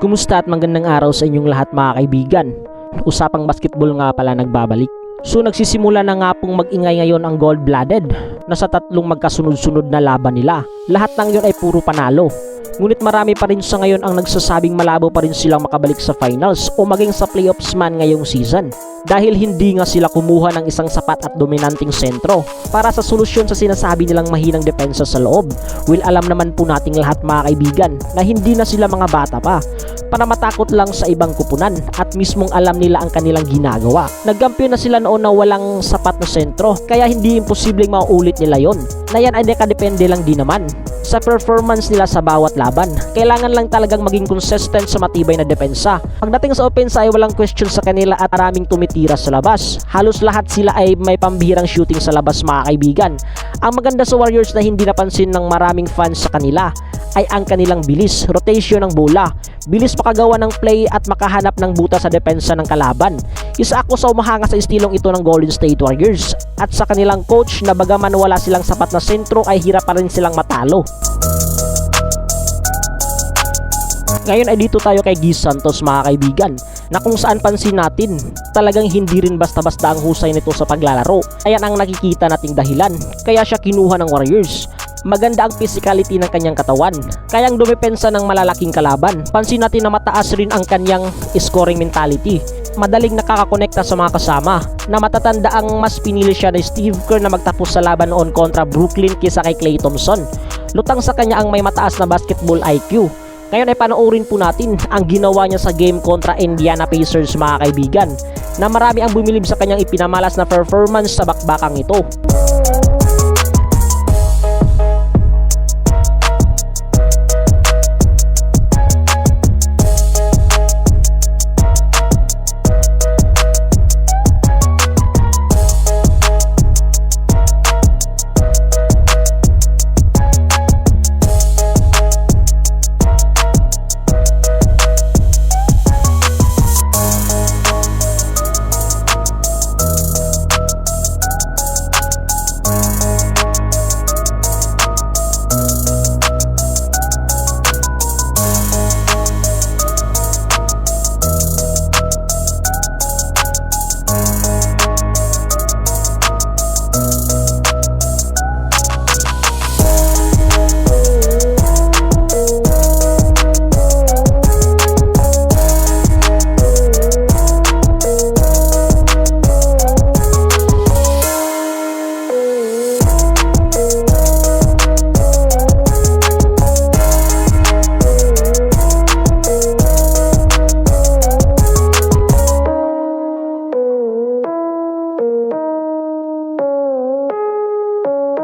Kumusta at magandang araw sa inyong lahat mga kaibigan. Usapang basketball nga pala nagbabalik. So nagsisimula na nga pong magingay ngayon ang gold-blooded na sa tatlong magkasunod-sunod na laban nila. Lahat ng yun ay puro panalo. Ngunit marami pa rin sa ngayon ang nagsasabing malabo pa rin silang makabalik sa finals o maging sa playoffs man ngayong season. Dahil hindi nga sila kumuha ng isang sapat at dominanting sentro para sa solusyon sa sinasabi nilang mahinang depensa sa loob. Will alam naman po nating lahat mga kaibigan na hindi na sila mga bata pa para matakot lang sa ibang kupunan at mismong alam nila ang kanilang ginagawa. Nagkampiyon na sila noon na walang sapat na sentro kaya hindi imposibleng mauulit nila yon. Na yan ay nakadepende lang din naman sa performance nila sa bawat laban. Kailangan lang talagang maging consistent sa matibay na depensa. Pagdating sa opensa ay walang question sa kanila at maraming tumitira sa labas. Halos lahat sila ay may pambihirang shooting sa labas mga kaibigan. Ang maganda sa Warriors na hindi napansin ng maraming fans sa kanila ay ang kanilang bilis, rotation ng bola, bilis makagawa ng play at makahanap ng buta sa depensa ng kalaban. Isa ako sa umahanga sa estilong ito ng Golden State Warriors at sa kanilang coach na bagaman wala silang sapat na sentro ay hirap pa rin silang matalo. Ngayon ay dito tayo kay Giz Santos mga kaibigan na kung saan pansin natin talagang hindi rin basta-basta ang husay nito sa paglalaro. Ayan ang nakikita nating dahilan kaya siya kinuha ng Warriors. Maganda ang physicality ng kanyang katawan. Kayang dumepensa ng malalaking kalaban. Pansin natin na mataas rin ang kanyang scoring mentality. Madaling nakakakonekta sa mga kasama na matatanda ang mas pinili siya ni Steve Kerr na magtapos sa laban noon kontra Brooklyn kaysa kay Klay Thompson. Lutang sa kanya ang may mataas na basketball IQ. Ngayon ay panoorin po natin ang ginawa niya sa game kontra Indiana Pacers mga kaibigan na marami ang bumilib sa kanyang ipinamalas na performance sa bakbakang ito.